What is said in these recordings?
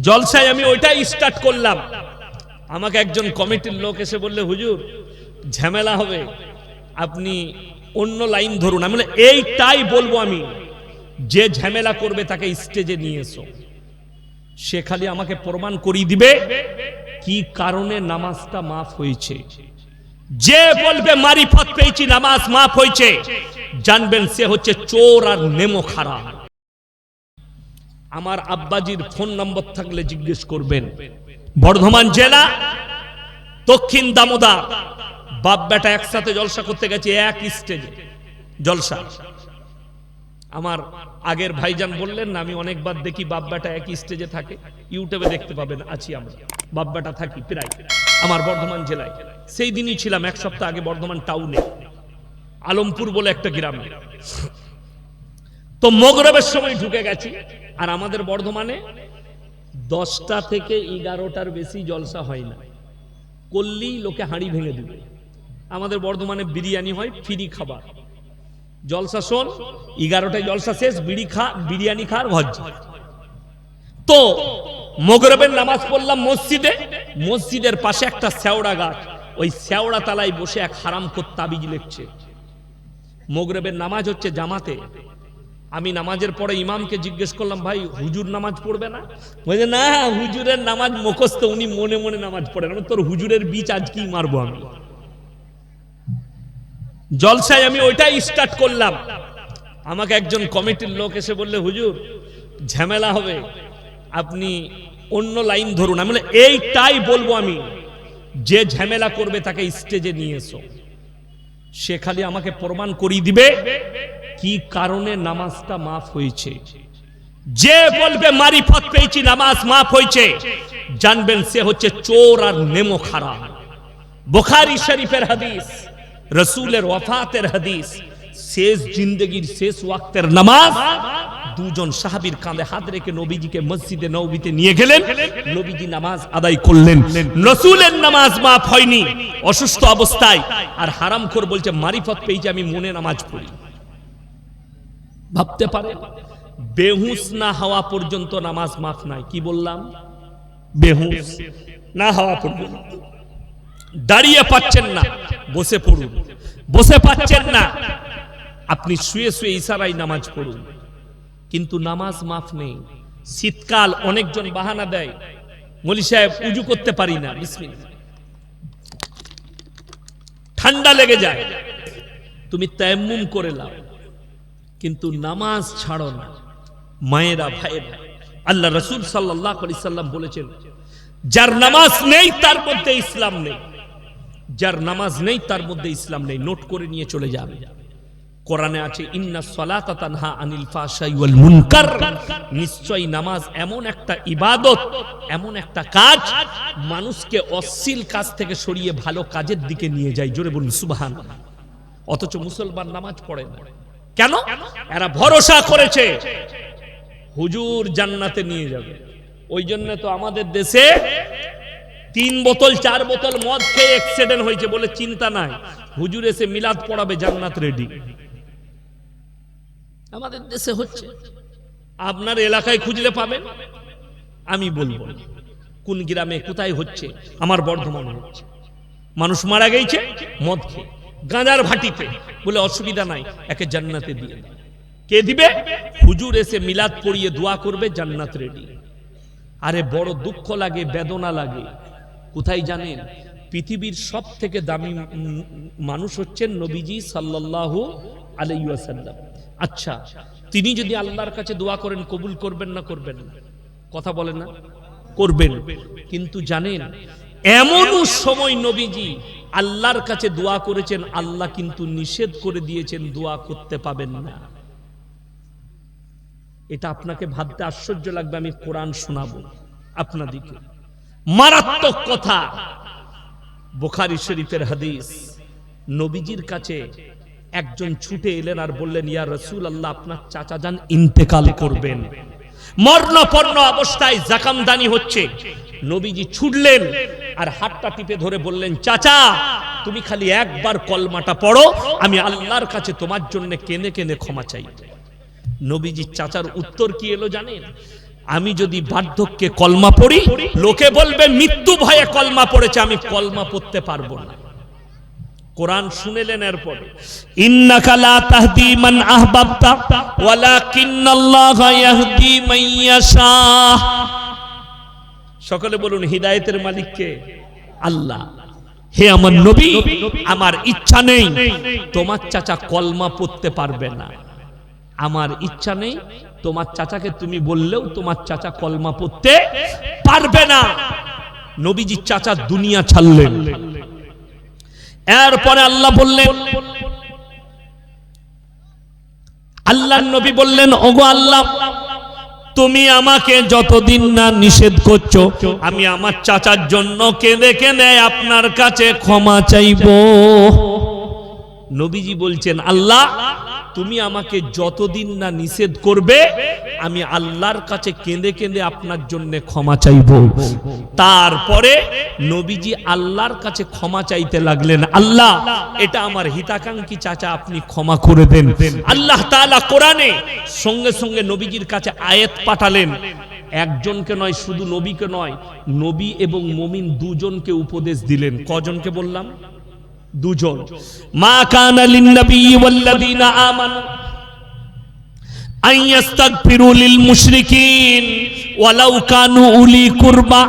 জলসায় আমি ওইটাই স্টার্ট করলাম। আমাকে একজন কমিটির লোক এসে বললে, হুজুর, ঝামেলা হবে। আপনি অন্য লাইন ধরুন। আমি এইটাই বলব আমি। যে ঝামেলা করবে তাকে স্টেজে নিয়ে এসো। সে খালি আমাকে প্রমাণ করিয়ে দিবে কি কারণে নামাজটা মাফ হয়েছে। যে বলবে, মারিফত পেয়েছি, নামাজ মাফ হয়েছে, জানবেন সে হচ্ছে চোর আর নেমো খারাপ। আমার আব্বাজির ফোন নম্বর থাকলে জিজ্ঞেস করবেন। বর্ধমান জেলা, দক্ষিণ দামোদর। বাপ বেটা একসাথে জলসা করতে গেছে, এক স্টেজে জলসা। আমার আগের ভাইজান বললেন না আমি অনেকবার দেখি বাপ বেটা একই স্টেজে থাকে। ইউটিউবে দেখতে পাবেন, আছি আমরা। বাপ বেটা থাকি প্রায় আমার বর্ধমান জেলায়। সেই দিনই ছিলাম, এক সপ্তাহ আগে বর্ধমান টাউনে আলমপুর বলে একটা গ্রামে। তো মগরবের সময় ঢুকে গেছি। আর আমাদের বর্ধমানে দশটা থেকে এগারোটার বেশি জলসা হয় না। করলেই লোকে হাঁড়ি ভেঙে দিবে। আমাদের বর্ধমানে বিরিয়ানি হয়, ফ্রি খাবার। জলসা শোন, এগারোটায় জলসা শেষ, বিড়ি খা, বিরিয়ানি খার ঘর। তো মগরবের নামাজ পড়লাম মসজিদে। মসজিদের পাশে একটা শ্যাওড়া গাছ। ওই শ্যাওড়া তালায় বসে এক হারাম তাবিজ লিখছে। মগরবের নামাজ হচ্ছে জামাতে। আমি নামাজের পরে ইমামকে জিজ্ঞেস করলাম, ভাই, হুজুর নামাজ পড়বে না? বলছে, না, হুজুরের নামাজ মুখস্থ, উনি মনে মনে নামাজ পড়েন। তোর হুজুরের বীজ আজ কি মারবো আমি? জলসায় আমি ওইটাই স্টার্ট করলাম। আমাকে একজন কমিটির লোক এসে বললে, হুজুর, ঝামেলা হবে। আপনি অন্য লাইন ধরুন। আমি এইটাই বলব আমি। যে ঝামেলা করবে তাকে স্টেজে নিয়ে এসো। সে খালি আমাকে প্রমাণ করিয়ে দিবে। কি কারণে নামাজটা মাফ হয়েছে? যে বলবে মারিফত পেয়েছি, নামাজ মাফ হয়েছে, জানবেন সে হচ্ছে চোর আর নেমো খারাপ। বুখারী শরীফের হাদিস, রসুলের ওয়াফাতের হাদিস, শেষ জিন্দগির শেষ ওয়াক্তের নামাজ, দুজন সাহাবীর কাঁধে হাত রেখে নবীজিকে মসজিদে, নবীতে নিয়ে গেলেন, নবীজি নামাজ আদায় করলেন। রসুলের নামাজ মাফ হয়নি, অসুস্থ অবস্থায়, আর হারামখোর বলছে, মারিফত পেয়েছে, আমি মনে নামাজ পড়ি। ভাবতে পারে? বেহুশ না হওয়া পর্যন্ত নামাজ মাফ নাই। কি বললাম? বেহুশ না হওয়া পর্যন্ত। দাঁড়িয়ে পাচ্ছেন না, বসে পড়ুন। বসে পাচ্ছেন না, আপনি শুয়ে শুয়ে ইশারায় নামাজ পড়ুন। কিন্তু নামাজ মাফ নেই। শীতকাল অনেকজন বাহানা দেয়। মলি সাহেব, উজু করতে পারি না। ঠান্ডা লেগে যায়। তুমি তায়াম্মুম করে লাও। কিন্তু নামাজ ছাড়ো না। মায়েরা ভাইয়েরা, আল্লাহ রসুল সাল্লাহ সাল্লাম বলেছেন, যার নামাজ নেই তার মধ্যে ইসলাম নেই। যার নামাজ নেই তার মধ্যে ইসলাম নেই। নোট করে নিয়ে চলে যাবে। কোরআনে আছে নিশ্চয়ই নামাজ এমন একটা ইবাদত, এমন একটা কাজ, মানুষকে অশ্লীল কাজ থেকে সরিয়ে ভালো কাজের দিকে নিয়ে যায়। জোরে বলুন সুবহান অথচ মুসলমান নামাজ পড়ে না। কেন? এরা ভরসা করেছে। হুজুর জান্নাতে নিয়ে যাবে। ওই জন্য তো আমাদের দেশে তিন বোতল, চার বোতল মদ খেয়ে অ্যাক্সিডেন্ট হয়েছে বলে চিন্তা নাই। হুজুর এসে মিলাদ পড়াবে, জান্নাত রেডি আমাদের দেশে হচ্ছে। আপনার এলাকায় খুঁজলে পাবেন। আমি বলব, কোন গ্রামে কোথায় হচ্ছে? আমার বর্ধমানে হচ্ছে। মানুষ মারা গেছে, মদ খেয়ে। গাঁজার ভাটিতে বলে, অসুবিধা নাই, একে জান্নাতে দিয়ে কে দিবে? হুজুর এসে মিলাদ পড়িয়ে দোয়া করবে, জান্নাত রেডি আরে বড় দুঃখ লাগে, বেদনা লাগে। কোথায় জানেন? পৃথিবীর সব থেকে দামি মানুষ হচ্ছেন নবীজি সাল্লাল্লাহু আলাইহি ওয়াসাল্লাম। আচ্ছা তিনি যদি আল্লাহর কাছে দোয়া করেন, কবুল করবেন না করবেন না? কথা বলেন না? করবেন। কিন্তু জানেন, এমনও সময় নবীজি আল্লাহর কাছে দোয়া করেছেন, আল্লাহ কিন্তু নিষেধ করে দিয়েছেন, দোয়া করতে পাবেন না। এটা আপনাকে ভাবতে আশ্চর্য লাগবে, আমি কোরআন শোনাবো আপনাদিকে। মারাত্মক কথা। বোখারি শরীফের হাদিস, নবীজির কাছে একজন ছুটে এলেন আর বললেন, ইয়া রসুল আল্লাহ আপনার চাচা যান ইন্তেকাল করবেন। মর্ণপর্ণ অবস্থায় জাকামদানি হচ্ছে। নবীজি ছুটলেন আর হাতটা টিপে ধরে বললেন, চাচা, তুমি খালি একবার কলমাটা পড়ো, আমি আল্লাহর কাছে তোমার জন্য কেনে কেনে ক্ষমা চাই। নবীজি চাচার উত্তর কি এলো জানেন? আমি যদি বার্ধক্যে কলমা পড়ি, লোকে বলবে, মৃত্যু ভয়ে কলমা পড়েছে, আমি কলমা পড়তে পারব না। কোরআন শুনেলেন এরপরে। ইন্নাকা লা তাহদি মান আহবাবতা ওয়ালাকিন্নাল্লাহা ইয়াহদি মান ইয়াশা। সকলে বলুন হিদায়েতের মালিক কে? আল্লাহ। হে আমার নবী আমার ইচ্ছা নেই তোমার চাচা কলমা পড়তে পারবে না। আমার ইচ্ছা নেই তোমার চাচাকে তুমি বললেও তোমার চাচা কলমা পড়তে পারবে না। নবীজি চাচা দুনিয়া ছাড়লেন। এরপরে আল্লাহ বললেন আল্লাহ নবী বললেন, ওগো আল্লাহ, তুমি আমাকে যতদিন না নিষেধ করছ, আমি আমার চাচার জন্য কেঁদে কেঁদে আপনার কাছে ক্ষমা চাইব। নবীজি বলছেন, আল্লাহ, তুমি আমাকে যতদিন না নিষেধ করবে, আমি আল্লাহর কাছে কেঁদে কেঁদে আপনার জন্য ক্ষমা চাইব। তারপরে নবীজি আল্লাহর কাছে ক্ষমা চাইতে লাগলেন, আল্লাহ, এটা আমার হিতাকাঙ্ক্ষী চাচা, আপনি ক্ষমা করে দেন। আল্লাহ তাআলা কোরআনে সঙ্গে সঙ্গে নবীজির কাছে আয়াত পাঠালেন, একজনকে নয়, শুধু নবীকে নয়, নবী এবং মমিন দুজনকে উপদেশ দিলেন। কজনকে বললাম? দুজন। মা কানা লিন্নবী ওয়াল্লাযীনা আমানু আন ইস্তাগফিরু লিল মুশরিকিন ওয়ালাউ কানু উলি কুরবা।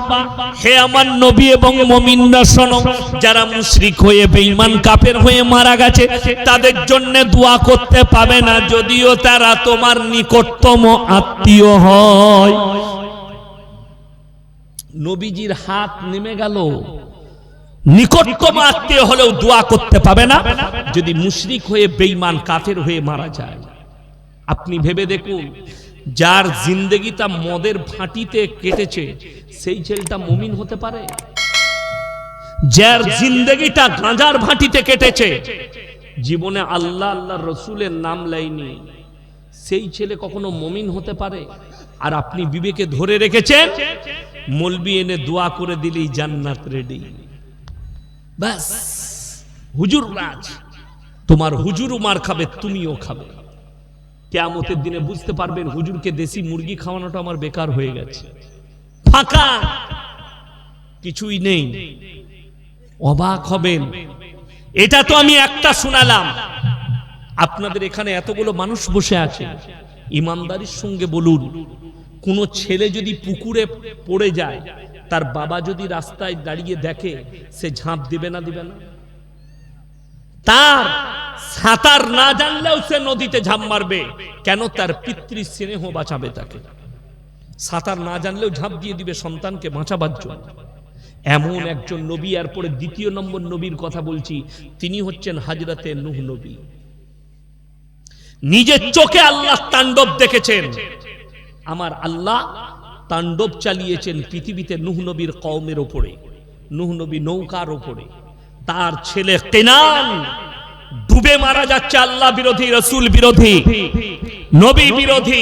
হে আমার নবী এবং মুমিনরা শোনো, যারা মুশরিক হয়ে বেঈমান, কাফের হয়ে মারা গেছে, তাদের জন্য দোয়া করতে পাবে না, যদিও তারা তোমার নিকটতম আত্মীয় হয়। নবীজির হাত নেমে গেল। নিকটতম আত্মীয় হলেও দোয়া করতে পাবে না। যদি মুশরিক হয়ে, বেঈমান, কাফের হয়ে মারা যায়। আপনি ভেবে দেখুন, যার জিন্দেগিটা মদের ফাঁটিতে কেটেছে, সেই ছেলেটা মমিন হতে পারে? যার জিন্দেগিটা গাঁজার ভাটিতে কেটেছে, জীবনে আল্লাহ আল্লাহ রসুলের নাম লাইনি সেই ছেলে কখনো মমিন হতে পারে? আর আপনি বিবেকে ধরে রেখেছেন, মলবি এনে দোয়া করে দিলেই জান্নাত রেডি ব্যাস, হুজুর রাজ। তোমার হুজুরও মার খাবে, তুমিও খাবে। কেয়ামতের দিনে বুঝতে পারবেন হুজুরকে দেশি মুরগি খাওয়ানোটা আমার বেকার হয়ে গেছে। ফাঁকা। কিছুই নেই। অবাক হবেন। এটা তো আমি একটা শোনালাম। আপনাদের এখানে এতগুলো মানুষ বসে আছে। ইমানদারির সঙ্গে বলুন, কোন ছেলে যদি পুকুরে পড়ে যায় তার বাবা যদি রাস্তায় দাঁড়িয়ে দেখে, সে ঝাঁপ দিবে না দিবে না? তার সাঁতার না জানলেও সে নদীতে ঝাঁপ মারবে। কেন? তার পিতৃ স্নেহ বাঁচাবে তাকে। সাঁতার না জানলেও ঝাঁপ দিয়ে দিবে সন্তানকে বাঁচাবার জন্য। এমন একজন নবী, আর পরে দ্বিতীয় নম্বর নবীর কথা বলছি। তিনি হচ্ছেন হাজরাতে নুহ নবী। নিজের চোখে আল্লাহ তাণ্ডব দেখেছেন। আমার আল্লাহ তাণ্ডব চালিয়েছেন পৃথিবীতে নুহ নবীর কওমের ওপরে, নুহ নবী নৌকার ওপরে। তার ছেলে কেনান ডুবে মারা যাচ্ছে আল্লাহ বিরোধী, রসুল বিরোধী, নবী বিরোধী,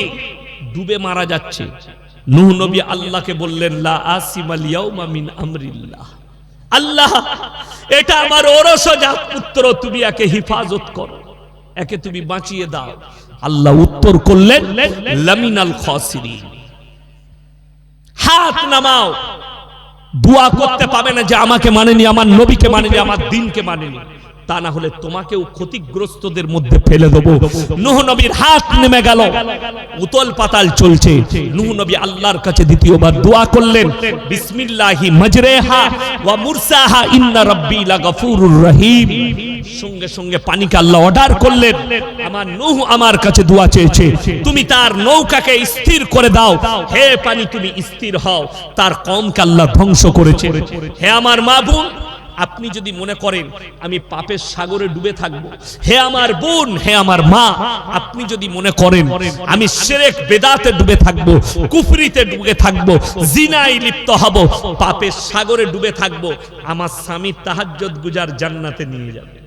ডুবে মারা যাচ্ছে। নুহ নবী আল্লাহকে বললেন মিন আমরিল্লাহ। আল্লাহ, এটা আমার ওরসজাত পুত্র, তুমি একে হিফাজত করো, একে তুমি বাঁচিয়ে দাও। আল্লাহ উত্তর করলেন, লামিনাল খাসিরিন। হাত নামাও। দোয়া করতে পাবে না যে আমাকে মানেনি, আমার নবীকে মানেনি, আমার দিনকে মানেনি। তা না হলে তোমাকেও ক্ষতিগ্রস্তদের মধ্যে ফেলে দেবো। নুহ নবীর হাত নেমে গেল। উতল পাতাল চলছে। নুহ নবী আল্লাহর কাছে দ্বিতীয়বার দোয়া করলেন, বিসমিল্লাহি মাজরেহা ওয়া মুরসাহা, ইন্না রাব্বি লাগাফুরুর রহিম। সঙ্গে সঙ্গে পানিকে আল্লাহ অর্ডার করলেন, আমার নূহ আমার কাছে দোয়া চেয়েছে, তুমি তার নৌকাকে স্থির করে দাও। হে পানি, তুমি স্থির হও। তার কমকে আল্লাহ ধ্বংস করেছে। হে আমার মা বোন আপনি যদি মনে করেন, আমি পাপের সাগরে ডুবে থাকব। হে আমার বোন, হে আমার মা, আপনি যদি মনে করেন, আমি সেরেক বেদাতে ডুবে থাকব, কুফরিতে ডুবে থাকব জিনাই লিপ্ত হব, পাপের সাগরে ডুবে থাকব, আমার স্বামী তাহাজ্জত গুজার জান্নাতে নিয়ে যাবে।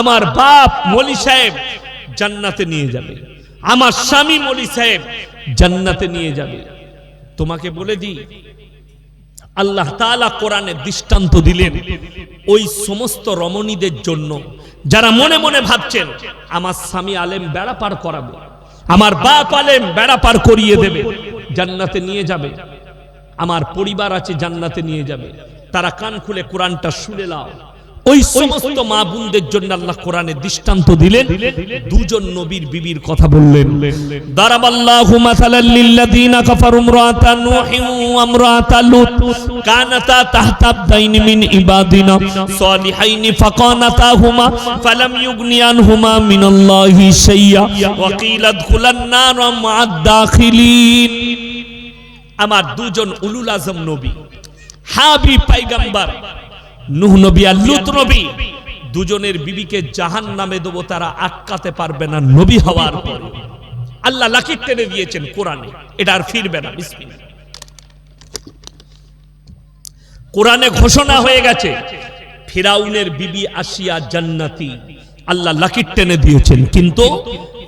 আমার বাপ মলি সাহেব জান্নাতে নিয়ে যাবে। আমার স্বামী মলি সাহেব জান্নাতে নিয়ে যাবে। তোমাকে বলে দিই আল্লাহ তালা কোরআনে দৃষ্টান্ত দিলেন। ওই সমস্ত রমণীদের জন্য যারা মনে মনে ভাবছেন, আমার স্বামী আলেম বেড়া পার করাবে, আমার বাপ আলেম বেড়া পার করিয়ে দেবে, জান্নাতে নিয়ে যাবে, আমার পরিবার আছে জান্নাতে নিয়ে যাবে, তারা কান খুলে কোরআনটা শুনে নাও। ওই সমস্ত মা বোনদের জন্য আল্লাহ কোরআনে দৃষ্টান্ত দিলেন। দুজন নবীর বিবির কথা বললেন। দারাবাল্লাহু মাসালাল লিল্লাযিনা কাফারু ইমরাআতা নূহিন ওয়া ইমরাআতা লূত। কানাতা তাহতা আবদাইন মিন ইবাদিনা সালিহাইন ফাকানাতাহুমা ফালাম ইউগনি আনহুমা মিনাল্লাহি শাইয়্যা ওয়া কিলা আদখুলান নার মা'আদ দাখিলিন আমার দুজন উলুল আজম নবী। হাবি পাইগাম্বার নুহ নবী আর লুত নবী দুজনের বিবিকে জাহান নামে দেবো তারা আটকাতে পারবে না নবী হওয়ার পরে। আল্লাহ লাকির টেনে দিয়েছেন কোরআনে। এটা আর ফিরবে না কোরআনে ঘোষণা হয়ে গেছে ফিরাউনের বিবি আসিয়া জান্নাতি। আল্লাহ লাকির টেনে দিয়েছেন কিন্তু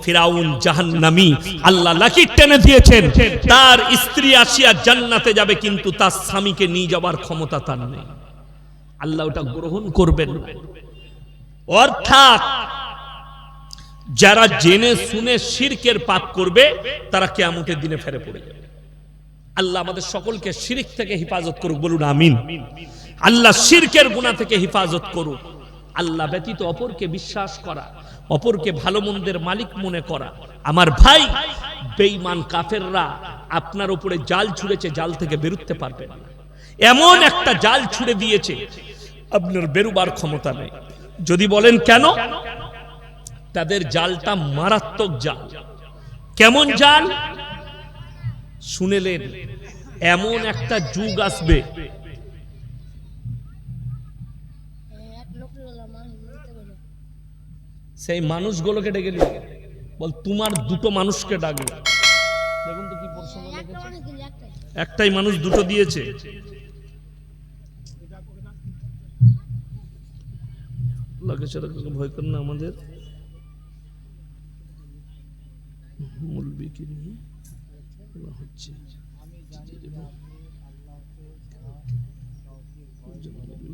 ফিরাউন জাহান্নামি। আল্লাহ লাকির টেনে দিয়েছেন তার স্ত্রী আসিয়া জান্নাতে যাবে কিন্তু তার স্বামীকে নিয়ে যাবার ক্ষমতা তার নেই। আল্লাহ ওটা গ্রহণ করবেন। অর্থাৎ যারা জেনে শুনে শিরকের পাপ করবে, তারা কেয়ামতের দিনে ফেরে পড়ে যাবে। আল্লাহ আমাদের সকলকে শিরিক থেকে হেফাজত করুক, বলুন আমিন। আল্লাহ শিরকের গুণা থেকে হেফাজত করুক। আল্লাহ ব্যতীত অপরকে বিশ্বাস করা, অপরকে ভালো মন্দের মালিক মনে করা। আমার ভাই, বেঈমান কাফেররা আপনার উপরে জাল ছুঁড়েছে, জাল থেকে বেরুতে পারবে না। এমন একটা জাল ছুঁড়ে দিয়েছে। আপনার বেরুবার ক্ষমতা নেই। যদি বলেন কেন? তাদের জালটা মারাত্মক জাল। কেমন জাল? শুনেলেন, এমন একটা যুগ আসবে। সেই মানুষগুলোকে ডেকে নিয়ে বল, তোমার দুটো মানুষকে ডাকবে। দেখুন তো কি প্রশ্ন একটাই মানুষ দুটো দিয়েছে। লাগে সেটা ভয় করে না আমাদের। মূল বিক্রি হচ্ছে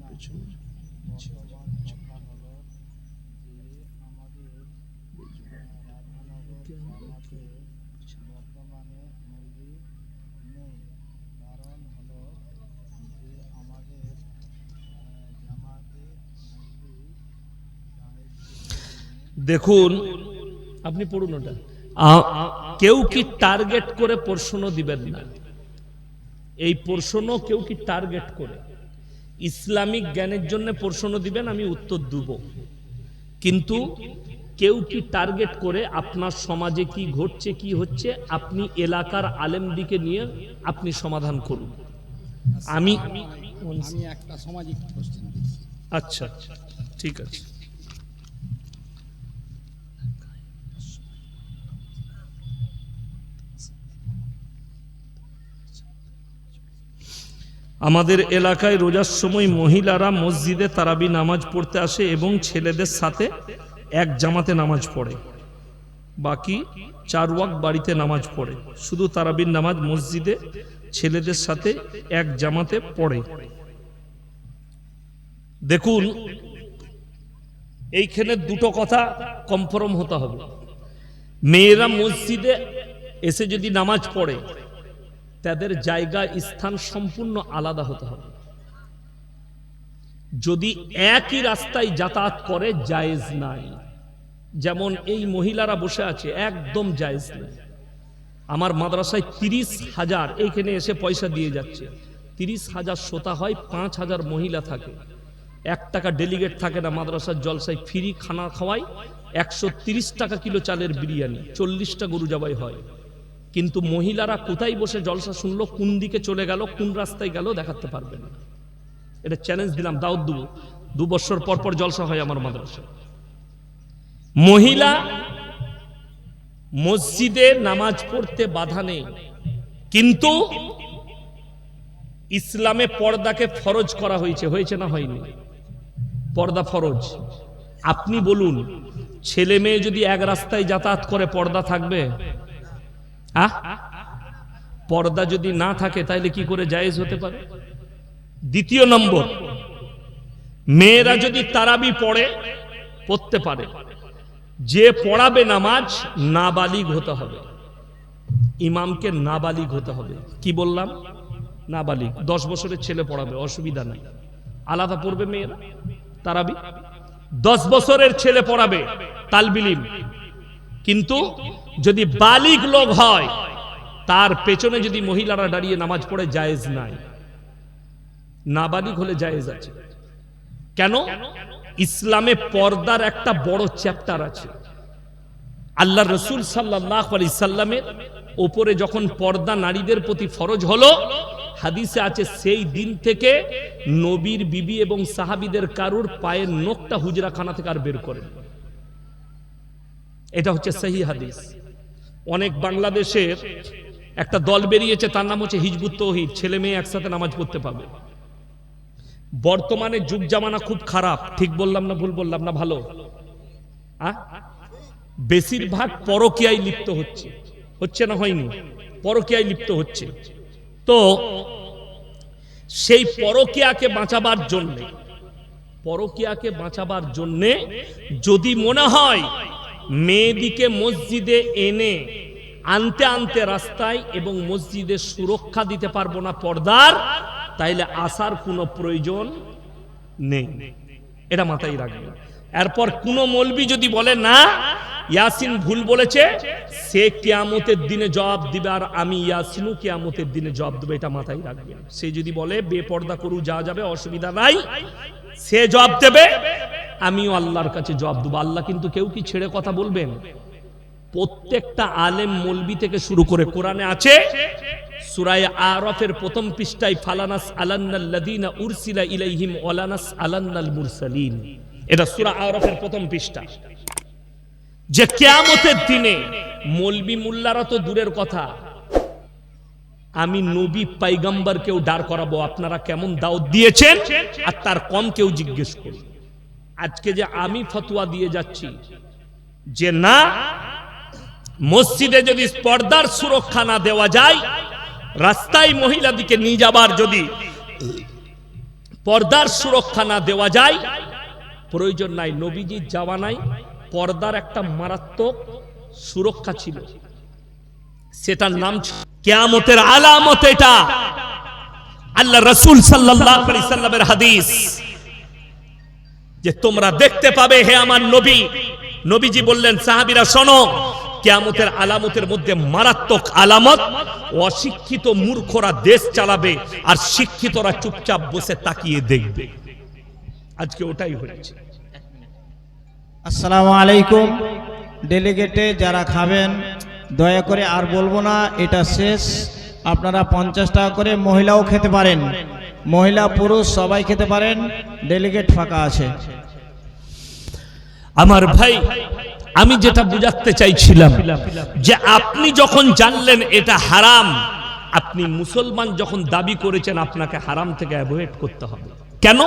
পেছনে। দেখুন। আপনি পড়ুন ওটা। কেউ কি টার্গেট করে প্রশ্ন দিবেন না। এই প্রশ্ন কেউ কি টার্গেট করে। ইসলামিক জ্ঞানের জন্য প্রশ্ন দিবেন আমি উত্তর দেব। কিন্তু কেউ কি টার্গেট করে আপনার সমাজে কি ঘটছে কি হচ্ছে আপনি এলাকার আলেমদিকে নিয়ে আপনি সমাধান করুন। আমি আমি একটা সামাজিক কোশ্চেন দিচ্ছি। আচ্ছা ঠিক আছে। আমাদের এলাকায় রোজার সময় মহিলারা মসজিদে তারাবি নামাজ পড়তে আসে এবং ছেলেদের সাথে এক জামাতে নামাজ পড়ে। বাকি চার ওয়াক বাড়িতে নামাজ পড়ে। শুধু তারাবির নামাজ মসজিদে ছেলেদের সাথে এক জামাতে পড়ে। দেখুন, এইখানে দুটো কথা কনফার্ম হতে হবে। মেয়েরা মসজিদে এসে যদি নামাজ পড়ে তাদের জায়গা, স্থান সম্পূর্ণ আলাদা হতে হবে। যদি একই রাস্তায় যাতায়াত করে, জায়েজ নাই। যেমন এই মহিলারা বসে আছে, একদম জায়েজ নাই। আমার মাদ্রাসায় তিরিশ হাজার, এইখানে এসে পয়সা দিয়ে যাচ্ছে। তিরিশ হাজার শ্রোতা হয়, পাঁচ হাজার মহিলা থাকে। এক টাকা ডেলিগেট থাকে না মাদ্রাসার জলসায়, ফ্রি খানা খাওয়াই একশো টাকা কিলো চালের বিরিয়ানি, চল্লিশটা গরু জবাই হয়। কিন্তু মহিলারা কোথায় বসে জলসা শুনলো, কোন দিকে চলে গেল, কোন রাস্তায় গেল দেখাতে পারবে না। এটা চ্যালেঞ্জ দিলাম দাউদ দু বছর পর পর জলসা হয় আমার মাদ্রাসায়। মহিলা মসজিদে নামাজ পড়তে বাধা নেই, কিন্তু ইসলামে পর্দাকে ফরজ করা হয়েছে। হয়েছে না হয়নি? পর্দা ফরজ। আপনি বলুন, ছেলে মেয়ে যদি এক রাস্তায় যাতায়াত করে, পর্দা থাকবে? আহ? পর্দা যদি না থাকে তাহলে কি করে জায়েজ হতে পারে? দ্বিতীয় নম্বর, মেয়েরা যদি তারাবি পড়ে, পড়তে পারে। যে পড়াবে নামাজ, নাবালিগ হতে হবে। ইমামকে নাবালিগ হতে হবে। কি বললাম? নাবালিগ। দশ বছরের ছেলে পড়াবে, অসুবিধা নাই। আলাদা পড়বে মেয়েরা? তারাবি। দশ বছরের ছেলে পড়াবে, তালবিলিম। কিন্তু যদি বালিগ লোক হয়, তার পেছনে যদি মহিলারা দাঁড়িয়ে নামাজ পড়ে, জায়েজ নাই। নাবালিক হলে জায়েজ আছে। কেন? ইসলামে পর্দার একটা বড় চ্যাপ্টার আছে। আল্লাহ রসুল সাল্লাহ আলি সাল্লামের ওপরে যখন পর্দা নারীদের প্রতি ফরজ হলো, হাদিসে আছে, সেই দিন থেকে নবীর বিবি এবং সাহাবিদের কারুর পায়ের নখটা হুজরাখানা থেকে আর বের করেন। এটা হচ্ছে সহি হাদিস। অনেক বাংলাদেশের একটা দল বেরিয়েছে, তার নাম হচ্ছে হিজবুত তৌহিদ। ছেলে মেয়ে একসাথে নামাজ পড়তে পাবে বর্তমানে যুগ জামানা খুব খারাপ। ঠিক বললাম না ভুল বললাম না, ভালো? বেশিরভাগ পরকিয়ায় লিপ্ত হচ্ছে। হচ্ছে না হয়নি? পরকিয়ায় লিপ্ত হচ্ছে। তো সেই পরকিয়াকে বাঁচাবার জন্যে, পরকিয়াকে বাঁচাবার জন্যে যদি মনে হয় মেয়েদিকে মসজিদে এনে আনতে আনতে রাস্তায় এবং মসজিদে সুরক্ষা দিতে পারব না পর্দার, তাইলে আসার কোনো প্রয়োজন নেই। এটা মাথায় রাখবে এরপর কোন মলবি যদি বলে, না, ইয়াসিন ভুল বলেছে, সে কেয়ামতের দিনে জবাব দিবে আর আমি ইয়াসিনও কেয়ামতের দিনে জবাব দেবে। এটা মাথায় রাখবে সে যদি বলে, বেপর্দা করু, যা যাবে, অসুবিধা নাই। সে জবাব দেবে, আমিও আল্লাহর কাছে জবাব দেবো। আল্লাহ কিন্তু কেউ কি ছেড়ে কথা বলবেন? প্রত্যেকটা আলেম মলবি থেকে শুরু করে কোরআনে আছে, সুরায় প্রথম পৃষ্ঠায় ইলাইহিম আলান্নাল মুরসালিন। এটা সূরা আরফের প্রথম পৃষ্ঠা। যে কিয়ামতের দিনে মলবি মুল্লারা তো দূরের কথা আমি নবী পাইগাম্বার কেউ দাঁড় করাবো। আপনারা কেমন দাওয়াত দিয়েছেন? আর তার কম কেউ জিজ্ঞেস করুন। আজকে যে আমি ফতোয়া দিয়ে যাচ্ছি, যে না, মসজিদে যদি পর্দার সুরক্ষা না দেওয়া যায়, রাস্তায় মহিলাদিকে নিয়ে যাবার যদি পর্দার সুরক্ষা না দেওয়া যায়, প্রয়োজন নাই। নবীজির যাওয়া নাই। পর্দার একটা মারাত্মক সুরক্ষা ছিল। সেটার নাম কেয়ামতের আলামত এটা। আল্লাহ রসুল সাল্লামের হাদিস। যে তোমরা দেখতে পাবে হে আমার নবী। নবীজি বললেন, সাহাবীরা, শোনো, কেয়ামতের আলামতের মধ্যে মারাত্মক আলামত। অশিক্ষিত মূর্খরা দেশ চালাবে আর শিক্ষিতরা চুপচাপ বসে তাকিয়ে দেখবে। আজকে ওটাই হয়েছে। আসসালামু আলাইকুম। ডেলিগেটে যারা খাবেন দয়া করে আর বলব না, এটা শেষ। আপনারা পঞ্চাশ টাকা করে মহিলাও খেতে পারেন। মহিলা, পুরুষ সবাই খেতে পারেন। ডেলিগেট ফাঁকা আছে। আমার ভাই, আমি যেটা বুঝাতে চাইছিলাম যে আপনি যখন জানলেন এটা হারাম, আপনি মুসলমান যখন দাবি করেছেন আপনাকে হারাম থেকে অ্যাভয়েড করতে হবে। কেন?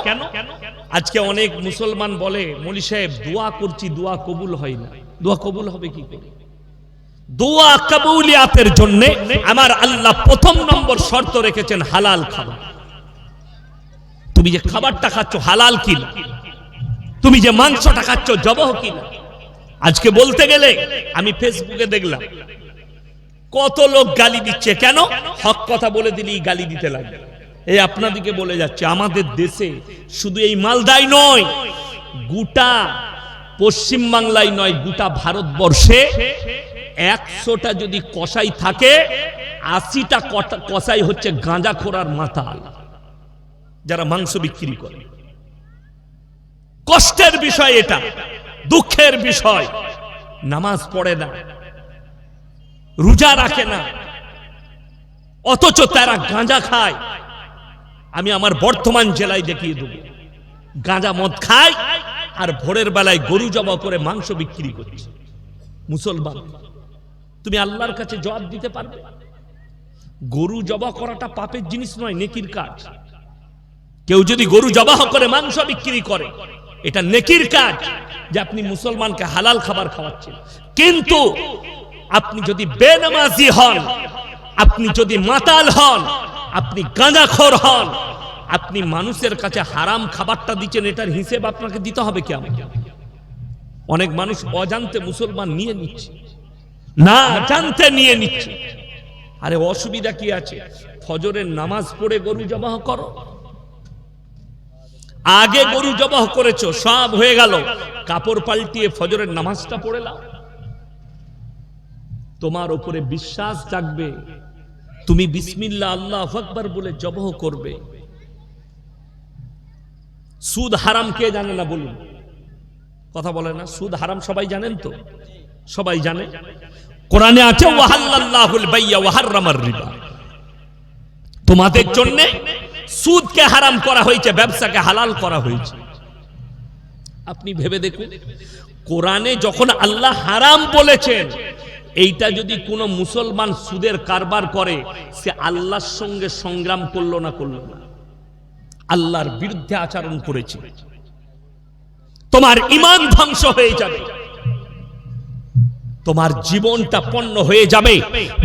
আজকে অনেক মুসলমান বলে, মলি সাহেব, দোয়া করছি, দোয়া কবুল হয় না। দোয়া কবুল হবে কি করে? দোয়া কবুলিয়াতের জন্য আমার আল্লাহ প্রথম নম্বর শর্ত রেখেছেন হালাল খাবার। তুমি যে খাবারটা খাচ্ছ হালাল কিনা? তুমি যে মাংসটা খাচ্ছ জবহ কিনা? আজকে বলতে গেলে আমি ফেসবুকে দেখলাম, কত লোক গালি দিচ্ছে। কেন? হক কথা বলে দিলেই গালি দিতে লাগে। এই আপনাদিকে বলে যাচ্ছে, আমাদের দেশে শুধু এই মালদাই নয়, গোটা পশ্চিম বাংলায় নয়, গোটা ভারতবর্ষে একশোটা যদি কষাই থাকে, আশিটা কষাই হচ্ছে গাঁজা খোরার মাতাল, যারা মাংস বিক্রি করে। কষ্টের বিষয় এটা, দুঃখের বিষয়। নামাজ পড়ে না, রোজা রাখে না, অথচ তারা গাঁজা খায়। আমি আমার বর্তমান জেলায় দেখিয়ে দেব। গাঁজা মদ খায় আর ভোরের বেলায় গরু জমা করে মাংস বিক্রি করছে। মুসলমান। তুমি আল্লাহর কাছে জবাব দিতে পারবে। গরু জবা করাটা পাপের জিনিস নয়, নেকির কাজ। কেউ যদি গরু জবাহ করে, মাংস বিক্রি করে, এটা নেকির কাজ যে আপনি মুসলমানকে হালাল খাবার খাওয়াচ্ছেন। কিন্তু আপনি যদি বেনামাজি হন, আপনি যদি মাতাল হন, আপনি গাঁজাখোর হন, আপনি মানুষের কাছে হারাম খাবারটা দিচ্ছেন, এটার হিসেব আপনাকে দিতে হবে কেমন অনেক মানুষ অজান্তে মুসলমান নিয়ে নিচ্ছে। না জানতে নিয়ে নিচ্ছে। আরে অসুবিধা কি আছে? ফজরের নামাজ পড়ে গরু জবাহ করো। আগে গরু জবাহ করেছ, সব হয়ে গেল। কাপড় পাল্টিয়ে ফজরের নামাজটা পড়ে নাও তোমার উপরে বিশ্বাস জাগবে। তুমি বিসমিল্লা আল্লাহ আকবার বলে জবহ করবে। সুদ হারাম কে জানে না বলুন। কথা বলে না? সুদ হারাম সবাই জানেন তো? সবাই জানে। কোরআনে আছে তোমাদের জন্য সুদকে হারাম করা হয়েছে, ব্যবসাকে হালাল করা হয়েছে। আপনি ভেবে দেখুন, কোরআনে যখন আল্লাহ হারাম বলেছেন, এইটা যদি কোনো মুসলমান সুদের কারবার করে, সে আল্লাহর সঙ্গে সংগ্রাম করল না করল না। আল্লাহর বিরুদ্ধে আচরণ করেছে। তোমার ইমান ধ্বংস হয়ে যাবে। তোমার জীবনটা পণ্য হয়ে যাবে।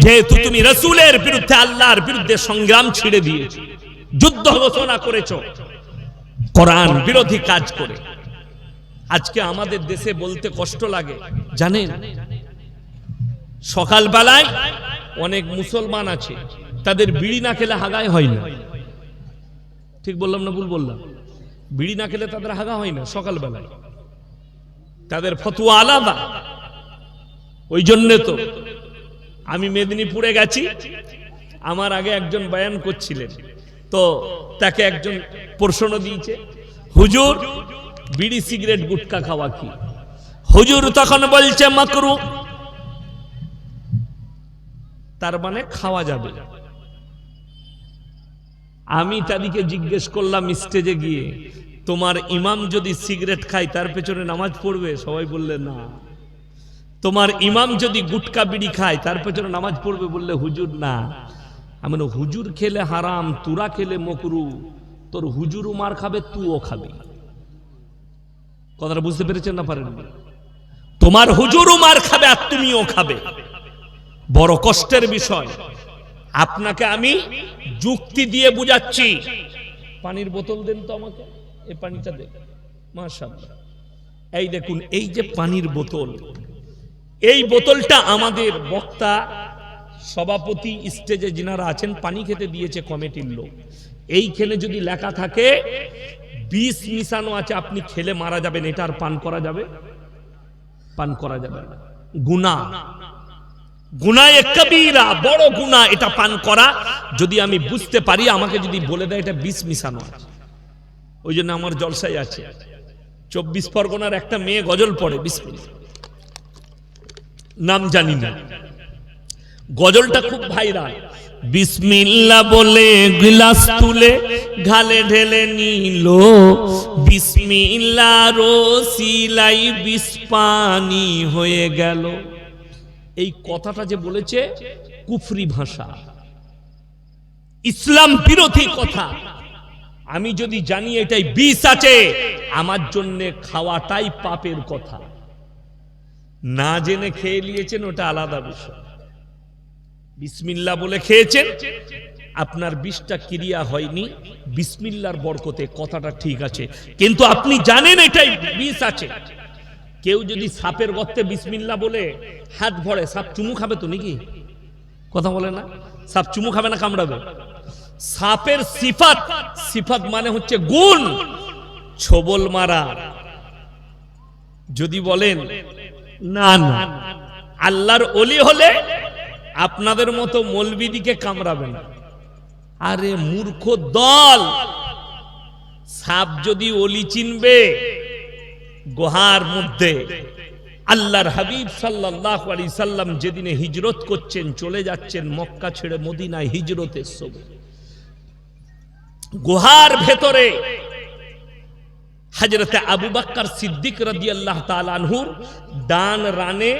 যেহেতু তুমি রসুলের বিরুদ্ধে আল্লাহর বিরুদ্ধে সংগ্রাম ছিঁড়ে দিয়েছ, যুদ্ধ ঘোষণা করেছ, কোরআন বিরোধী কাজ করে। আজকে আমাদের দেশে বলতে কষ্ট লাগে, জানেন? সকালবেলায় অনেক মুসলমান আছে, তাদের বিড়ি না খেলে হাগায় হয় না। ঠিক বললাম না ভুল বললাম? বিড়ি না খেলে তাদের হাগা হয় না সকালবেলায়। তাদের ফতুয়া আলাদা ওই জন্যে তো আমি মেদিনীপুরে গেছি। আমার আগে একজন বয়ান করছিলেন। তো তাকে একজন প্রশ্ন দিয়েছে, হুজুর, বিড়ি সিগারেট, গুটকা খাওয়া কি? হুজুর তখন বলছে, মাকরু। তার মানে খাওয়া যাবে। আমি তাদেরকে জিজ্ঞেস করলাম স্টেজে গিয়ে, তোমার ইমাম যদি সিগারেট খায়, তার পেছনে নামাজ পড়বে? সবাই বললে, না। তোমার ইমাম যদি গুটকা বিড়ি খায়, তার পেছনে নামাজ পড়বে বললে, হুজুর না। আমি হুজুর খেলে হারাম, তুরা খেলে মকরু। তোর হুজুরও মার খাবে তুও খাবি। কথাটা বুঝতে পেরেছেন না পারেন তোমার হুজুরও মার খাবে আর তুমিও খাবে। বড় কষ্টের বিষয়। আপনাকে আমি যুক্তি দিয়ে বুঝাচ্ছি। পানির বোতল দেন তো আমাকে এই পানিটা এই দেখুন, এই যে পানির বোতল এই বোতলটা আমাদের বক্তা, সভাপতি স্টেজে যিনারা আছেন, পানি খেতে দিয়েছে কমিটির লোক। এইখানে যদি লেখা থাকে, বিষ মিশানো আছে, আপনি খেলে মারা যাবেন, এটা আর পান করা যাবে? পান করা যাবে না। গুনাহ গুনায় কবিরা, বড় গুনাহ এটা পান করা। যদি আমি বুঝতে পারি, আমাকে যদি বলে দেয়, এটা বিষ মিশানো আছে। ওই জন্য আমার জলসাই আছে। চব্বিশ পরগনার একটা মেয়ে গজল পড়ে, বিসমিল্লাহ। নাম জানি না। গজলটা খুব ভাইরাল। বিসমিল্লা বলে গ্লাস তুলে ঘালে ঢেলে নিল। বিসমিল্লা রসিলাই বিষ পানি হয়ে গেল। এই কথাটা যে বলেছে কুফরি ভাষা। ইসলাম বিরোধী কথা। আমি যদি জানি এটাই বিষ আছে, আমার জন্য খাওয়াটাই পাপের কথা। না জেনে খেয়ে নিয়েছেন, ওটা আলাদা বিষয়। বিসমিল্লা বলে খেয়েছেন, আপনার বিষটা ক্রিয়া হয়নি, বিসমিল্লার বরকতে কথাটা ঠিক আছে। কিন্তু আপনি জানেন এটাই বিষ আছে। কেউ যদি সাপের গর্তে বিসমিল্লা বলে, হাত ভরে, সাপ চুমু খাবে তো নাকি? কথা বলে না? সাপ চুমু খাবে না, কামড়াবে। সাপের সিফাত সিফাত মানে হচ্ছে গুণ। ছবল মারা। যদি বলেন না না। আল্লাহর অলি হলে আপনাদের মতো মলবিদিকে কামড়াবে না। আরে মূর্খ দল! সাপ যদি অলি চিনবে, গুহার মধ্যে আল্লাহর হাবিব সাল্লাল্লাহু আলাইহি সাল্লাম যেদিনে হিজরত করছেন, চলে যাচ্ছেন মক্কা ছেড়ে মদিনায় হিজরতের সময়। গুহার ভেতরে হজরতে আবু বাক্কার সিদ্দিক রাদিয়াল্লাহু তাআলা আনহুর ডান রানে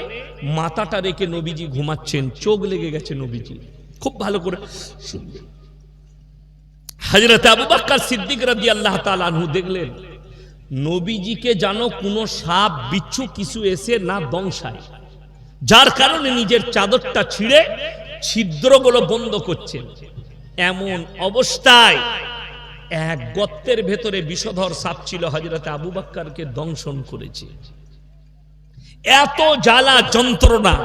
মাথাটা রেখে নবীজি ঘুমাচ্ছেন, চোখ লেগে গেছে নবীজি। খুব ভালো করে শুনবে। হজরতে আবু বাক্কার সিদ্দিক রাদিয়াল্লাহু তাআলা আনহু দেখলেন, নবীজিকে জানো কোনো সাপ, বিচ্ছু কিছু এসে না দংশায়। যার কারণে নিজের চাদরটা ছিঁড়ে ছিদ্রগুলো বন্ধ করছেন। এমন অবস্থায় এক গর্তের ভেতরে বিষধর সাপ ছিল হজরতে আবু বাক্কারকে দংশন করেছে। এত জ্বালা যন্ত্রণা,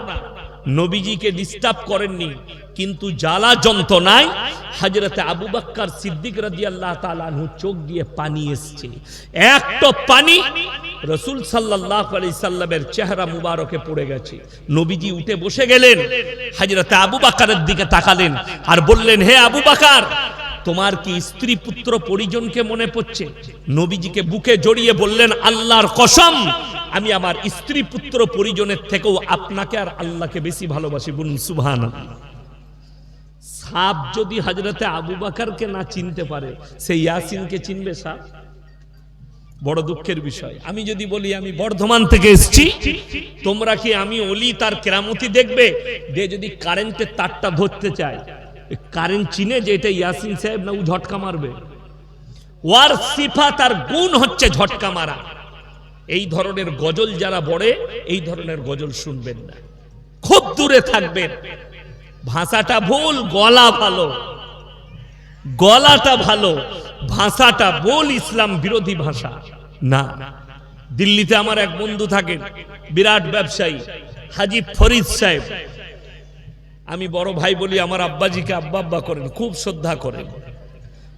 নবীজিকে ডিস্টার্ব করেননি, কিন্তু জ্বালা যন্ত্রণায় হাজরতে আবু বাক্কার সিদ্দিক রাদিয়াল্লাহু তাআলা আনহু চোখ দিয়ে পানি এসছে। একটা পানি রসুল সাল্লাল্লাহু আলাইহি সাল্লামের চেহারা মুবারকে পড়ে গেছে। নবীজি উঠে বসে গেলেন হাজরতে আবু বাক্কারের দিকে তাকালেন আর বললেন, হে আবু বাকার তোমার কি স্ত্রী পুত্র পরিজনকে মনে পড়ছে? নবীজিকে বুকে জড়িয়ে বললেন, আল্লাহর কসম, আমি আমার স্ত্রী পুত্র পরিজনের থেকেও আপনাকে আর আল্লাহকে বেশি ভালোবাসি। বলুন সুবহান সাপ যদি হাজরতে আবু বাকারকে না চিনতে পারে, সে ইয়াসিনকে চিনবে সাপ? বড় দুঃখের বিষয়। আমি যদি বলি, আমি বর্ধমান থেকে এসেছি, তোমরা কি আমি অলি তার কেরামতি দেখবে? যে যদি কারেন্টের তারটা ধরতে চায় কারেন্ট চিনে যে এটা ইয়াসিন সাহেব না ও ঝটকা মারবে। ওয়ার সিফা তার গুণ হচ্ছে ঝটকা মারা। এই ধরনের গজল যারা বড়ে, এই ধরনের গজল শুনবেন না। খুব দূরে থাকবেন। ভাষাটা ভুল, গলা ভালো। গলাটা ভালো, ভাষাটা বল ইসলাম বিরোধী ভাষা। না। দিল্লিতে আমার এক বন্ধু থাকেন, বিরাট ব্যবসায়ী, হাজি ফরিদ সাহেব। আমি বড় ভাই বলি, আমার আব্বাজিকে আব্বা আব্বা করেন, খুব শ্রদ্ধা করেন।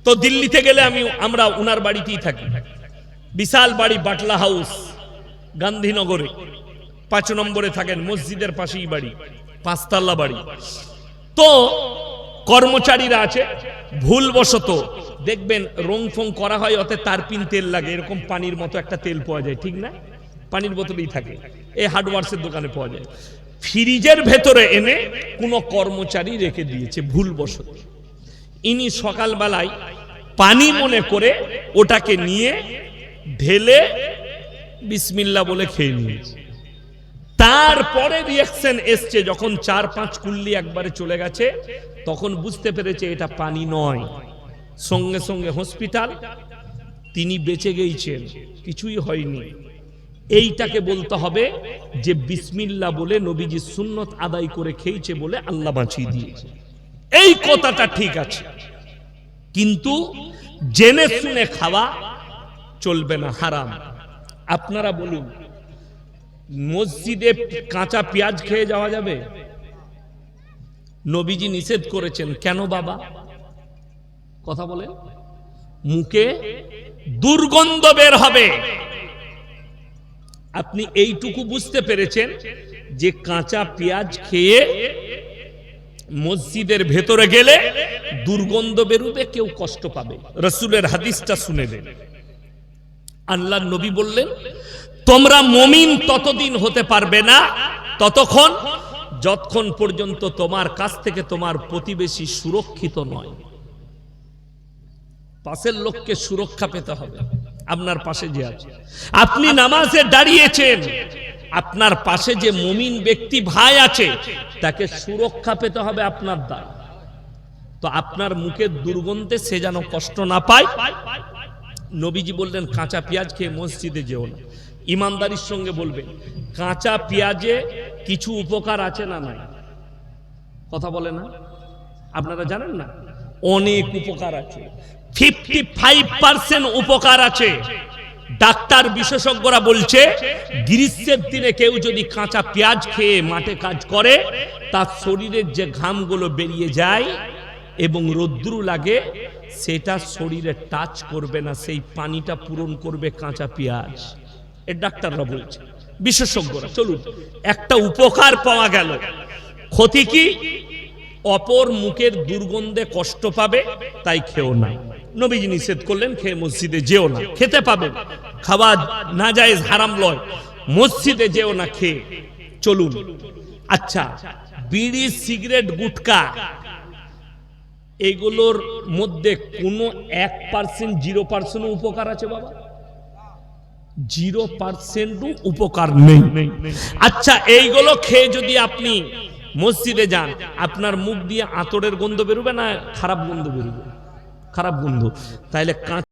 তো দিল্লিতে গেলে আমি, আমরা উনার বাড়িতেই থাকি। বিশাল বাড়ি, বাটলা হাউস, গান্ধীনগরে। পাঁচ নম্বরে থাকেন, মসজিদের পাশেই বাড়ি পাঁচতাল্লা বাড়ি। তো কর্মচারীরা আছে, ভুলবশত দেখবেন রং ফং করা হয় অতে তারপিন তেল লাগে। এরকম পানির মতো একটা তেল পাওয়া যায়, ঠিক না? পানির বোতলেই থাকে। এই হার্ডওয়ার্সের দোকানে পাওয়া যায়। ফ্রিজের ভেতরে এনে কোনো কর্মচারী রেখে দিয়েছে ভুলবশত। ইনি সকালবেলায় পানি মনে করে ওটাকে নিয়ে ঢেলে বিসমিল্লা বলে খেয়ে নিয়েছে। তারপরে রিয়াকশন এসছে, যখন চার পাঁচ কুল্লি একবারে চলে গেছে, তখন বুঝতে পেরেছে এটা পানি নয়। সঙ্গে সঙ্গে হসপিটাল তিনি বেঁচে গেছেন কিছুই হয়নি। এইটাকে বলতে হবে যে বিসমিল্লা বলে নবীজি সুন্নত আদায় করে খেয়েছে বলে আল্লাহ বাঁচিয়ে দিয়েছে। এই কথাটা ঠিক আছে। কিন্তু জেনে শুনে খাওয়া চলবে না, হারাম। আপনারা বলুন, মসজিদে কাঁচা পেঁয়াজ খেয়ে যাওয়া যাবে? নবীজি নিষেধ করেছেন, কেন বাবা? কথা বলে মুখে দুর্গন্ধ বের হবে। আপনি এইটুকু বুঝতে পেরেছেন যে কাঁচা পেঁয়াজ খেয়ে মসজিদের ভেতরে গেলে দুর্গন্ধ বেরুবে, কেউ কষ্ট পাবে। রসুলের হাদিসটা শুনে দেন আল্লাহ নবী বললেন, তোমরা মমিন ততদিন হতে পারবে না, ততক্ষণ, যতক্ষণ পর্যন্ত তোমার কাছ থেকে তোমার প্রতিবেশী সুরক্ষিত নয়। পাশের লোককে সুরক্ষা পেতে হবে। আপনার পাশে যে আছে। আপনি নামাজে দাঁড়িয়েছেন, আপনার পাশে যে মমিন ব্যক্তি ভাই আছে, তাকে সুরক্ষা পেতে হবে আপনার দ্বারা। তো আপনার মুখের দুর্গন্ধে সে যেন কষ্ট না পায়। নবীজি বললেন, কাঁচা পেঁয়াজ খেয়ে মসজিদে যেও না। ইমানদারির সঙ্গে বলবেন, কাঁচা পেঁয়াজে কিছু উপকার আছে না নাই? কথা বলে না? আপনারা জানেন না? অনেক উপকার আছে। ফিফটি ফাইভ পার্সেন্ট উপকার আছে। ডাক্তার বিশেষজ্ঞরা বলছে, গ্রীষ্মের দিনে কেউ যদি কাঁচা পেঁয়াজ খেয়ে মাঠে কাজ করে, তার শরীরের যে ঘামগুলো বেরিয়ে যায় এবং রোদ্রু লাগে, সেটা শরীরে টাচ করবে না, সেই পানিটা পূরণ করবে কাঁচা পেঁয়াজ। এ ডাক্তাররা বলছে, বিশেষজ্ঞরা, চলুন, একটা উপকার পাওয়া গেল। ক্ষতি কি? অপর মুখের দুর্গন্ধে কষ্ট পাবে, তাই খেও না। নবীজি নিষেধ করলেন, খেয়ে মসজিদে যেও না, খেতে পাবেন খাওয়া না যায় হারাম লয়। মসজিদে যেও না, খেয়ে। চলুন। আচ্ছা বিড়ি, সিগারেট, গুটকা, এগুলোর মধ্যে কোনো এক পার্সেন্ট, জিরো পার্সেন্ট উপকার আছে বাবা? জিরো পার্সেন্টও উপকার নেই। আচ্ছা এইগুলো খেয়ে যদি আপনি মসজিদে যান, আপনার মুখ দিয়ে আতরের গন্ধ বেরোবে না, খারাপ গন্ধ বেরোবে? খারাপ বন্ধু। তাইলে কাঁচ